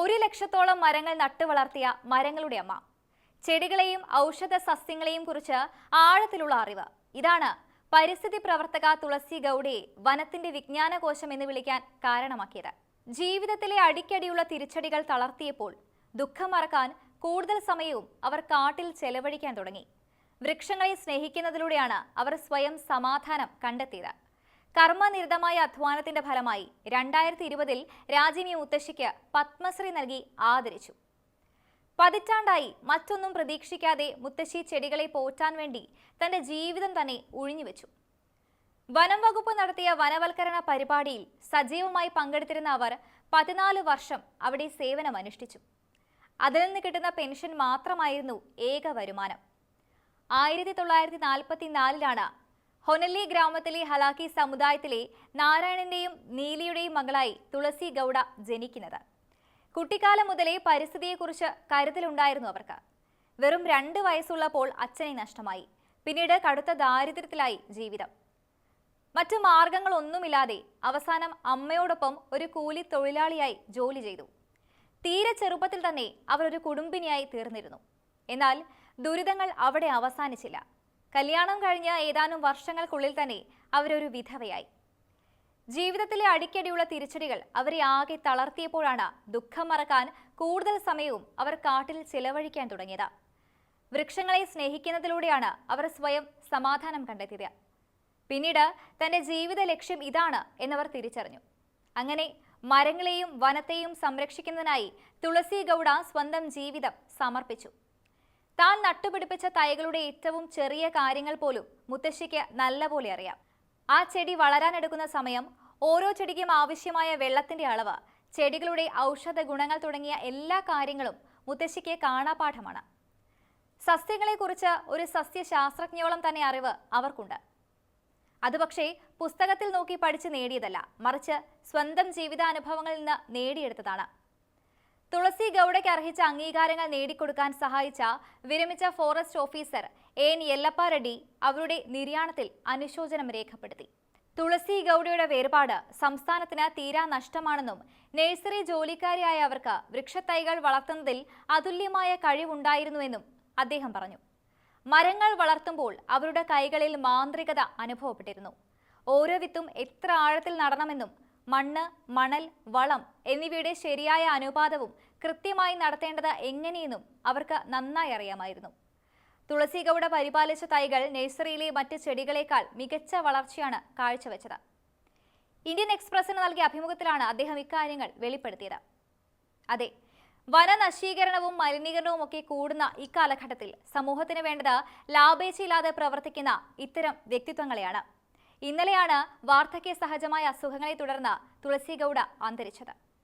ഒരു ലക്ഷത്തോളം മരങ്ങൾ നട്ടുവളർത്തിയ മരങ്ങളുടെ അമ്മ. ചെടികളെയും ഔഷധ സസ്യങ്ങളെയും കുറിച്ച് ആഴത്തിലുള്ള അറിവ്. ഇതാണ് പരിസ്ഥിതി പ്രവർത്തക തുളസി ഗൗഡയെ വനത്തിന്റെ വിജ്ഞാനകോശം എന്ന് വിളിക്കാൻ കാരണമാക്കിയത്. ജീവിതത്തിലെ അടിക്കടിയുള്ള തിരിച്ചടികൾ തളർത്തിയപ്പോൾ ദുഃഖം മറക്കാൻ കൂടുതൽ സമയവും അവർ കാട്ടിൽ ചെലവഴിക്കാൻ തുടങ്ങി. വൃക്ഷങ്ങളെ സ്നേഹിക്കുന്നതിലൂടെയാണ് അവർ സ്വയം സമാധാനം കണ്ടെത്തിയത്. കർമ്മനിരതമായ അധ്വാനത്തിന്റെ ഫലമായി രണ്ടായിരത്തി ഇരുപതിൽ രാജിനി മുത്തശ്ശിക്ക് പത്മശ്രീ നൽകി ആദരിച്ചു. പതിറ്റാണ്ടായി മറ്റൊന്നും പ്രതീക്ഷിക്കാതെ മുത്തശ്ശി ചെടികളെ പോറ്റാൻ വേണ്ടി തന്റെ ജീവിതം തന്നെ ഉഴിഞ്ഞുവെച്ചു. വനം വകുപ്പ് നടത്തിയ വനവൽക്കരണ പരിപാടിയിൽ സജീവമായി പങ്കെടുത്തിരുന്ന അവർ പതിനാല് വർഷം അവിടെ സേവനം അനുഷ്ഠിച്ചു. അതിൽ നിന്ന് കിട്ടുന്ന പെൻഷൻ മാത്രമായിരുന്നു ഏക വരുമാനം. ആയിരത്തി തൊള്ളായിരത്തി നാൽപ്പത്തിനാലിലാണ് ഹൊനല്ലി ഗ്രാമത്തിലെ ഹലാക്കി സമുദായത്തിലെ നാരായണന്റെയും നീലിയുടെയും മകളായി തുളസി ഗൗഡ ജനിക്കുന്നത്. കുട്ടിക്കാലം മുതലേ പരിസ്ഥിതിയെക്കുറിച്ച് കരുതലുണ്ടായിരുന്നു അവർക്ക്. വെറും രണ്ട് വയസ്സുള്ളപ്പോൾ അച്ഛനെ നഷ്ടമായി. പിന്നീട് കടുത്ത ദാരിദ്ര്യത്തിലായി ജീവിതം. മറ്റു മാർഗങ്ങളൊന്നുമില്ലാതെ അവസാനം അമ്മയോടൊപ്പം ഒരു കൂലി തൊഴിലാളിയായി ജോലി ചെയ്തു. തീരെ ചെറുപ്പത്തിൽ തന്നെ അവർ ഒരു കുടുംബിനിയായി തീർന്നിരുന്നു. എന്നാൽ ദുരിതങ്ങൾ അവിടെ അവസാനിച്ചില്ല. കല്യാണം കഴിഞ്ഞ ഏതാനും വർഷങ്ങൾക്കുള്ളിൽ തന്നെ അവരൊരു വിധവയായി. ജീവിതത്തിലെ അടിക്കടിയുള്ള തിരിച്ചടികൾ അവരെ ആകെ തളർത്തിയപ്പോഴാണ് ദുഃഖം മറക്കാൻ കൂടുതൽ സമയവും അവർ കാട്ടിൽ ചിലവഴിക്കാൻ തുടങ്ങിയത്. വൃക്ഷങ്ങളെ സ്നേഹിക്കുന്നതിലൂടെയാണ് അവർ സ്വയം സമാധാനം കണ്ടെത്തിയത്. പിന്നീട് തന്റെ ജീവിത ലക്ഷ്യം ഇതാണ് എന്നവർ തിരിച്ചറിഞ്ഞു. അങ്ങനെ മരങ്ങളെയും വനത്തെയും സംരക്ഷിക്കുന്നതിനായി തുളസി ഗൗഡ സ്വന്തം ജീവിതം സമർപ്പിച്ചു. താൻ നട്ടുപിടിപ്പിച്ച തൈകളുടെ ഏറ്റവും ചെറിയ കാര്യങ്ങൾ പോലും മുത്തശ്ശിക്ക് നല്ലപോലെ അറിയാം. ആ ചെടി വളരാനെടുക്കുന്ന സമയം ഓരോ ചെടിക്കും ആവശ്യമായ വെള്ളത്തിന്റെ അളവ് ചെടികളുടെ ഔഷധ ഗുണങ്ങൾ തുടങ്ങിയ എല്ലാ കാര്യങ്ങളും മുത്തശ്ശിക്ക് കാണാപാഠമാണ്. സസ്യങ്ങളെക്കുറിച്ച് ഒരു സസ്യശാസ്ത്രജ്ഞയോളം തന്നെ അറിവ് അവർക്കുണ്ട്. അതുപക്ഷേ പുസ്തകത്തിൽ നോക്കി പഠിച്ച് നേടിയതല്ല മറിച്ച് സ്വന്തം ജീവിതാനുഭവങ്ങളിൽ നിന്ന് നേടിയെടുത്തതാണ്. തുളസി ഗൌഡയ്ക്ക് അർഹിച്ച അംഗീകാരങ്ങൾ നേടിക്കൊടുക്കാൻ സഹായിച്ച വിരമിച്ച forest officer N Yellappa Reddy അവരുടെ നിര്യാണത്തിൽ അനുശോചനം രേഖപ്പെടുത്തി. തുളസി ഗൌഡയുടെ വേർപാട് സംസ്ഥാനത്തിന് തീരാ നഷ്ടമാണെന്നും നഴ്സറി ജോലിക്കാരിയായ അവർക്ക് വൃക്ഷത്തൈകൾ വളർത്തുന്നതിൽ അതുല്യമായ കഴിവുണ്ടായിരുന്നുവെന്നും അദ്ദേഹം പറഞ്ഞു. മരങ്ങൾ വളർത്തുമ്പോൾ അവരുടെ കൈകളിൽ മാന്ത്രികത അനുഭവപ്പെട്ടിരുന്നു. ഓരോ വിത്തും എത്ര ആഴത്തിൽ നടണമെന്നും മണ്ണ് മണൽ വളം എന്നിവയുടെ ശരിയായ അനുപാതവും കൃത്യമായി നടത്തേണ്ടത് എങ്ങനെയെന്നും അവർക്ക് നന്നായി അറിയാമായിരുന്നു. തുളസി ഗൗഡ പരിപാലിച്ച തൈകൾ നഴ്സറിയിലെ മറ്റ് ചെടികളേക്കാൾ മികച്ച വളർച്ചയാണ് കാഴ്ചവെച്ചത്. ഇന്ത്യൻ എക്സ്പ്രസിന് നൽകിയ അഭിമുഖത്തിലാണ് അദ്ദേഹം ഇക്കാര്യങ്ങൾ വെളിപ്പെടുത്തിയത്. അതെ വനനശീകരണവും മലിനീകരണവും ഒക്കെ കൂടുന്ന ഇക്കാലഘട്ടത്തിൽ സമൂഹത്തിന് വേണ്ടത് ലാഭേച്ഛയില്ലാതെ പ്രവർത്തിക്കുന്ന ഇത്തരം വ്യക്തിത്വങ്ങളെയാണ്. ഇന്നലെയാണ് വാർദ്ധക്യ സഹജമായ അസുഖങ്ങളെ തുടർന്ന് തുളസി ഗൌഡ അന്തരിച്ചത്.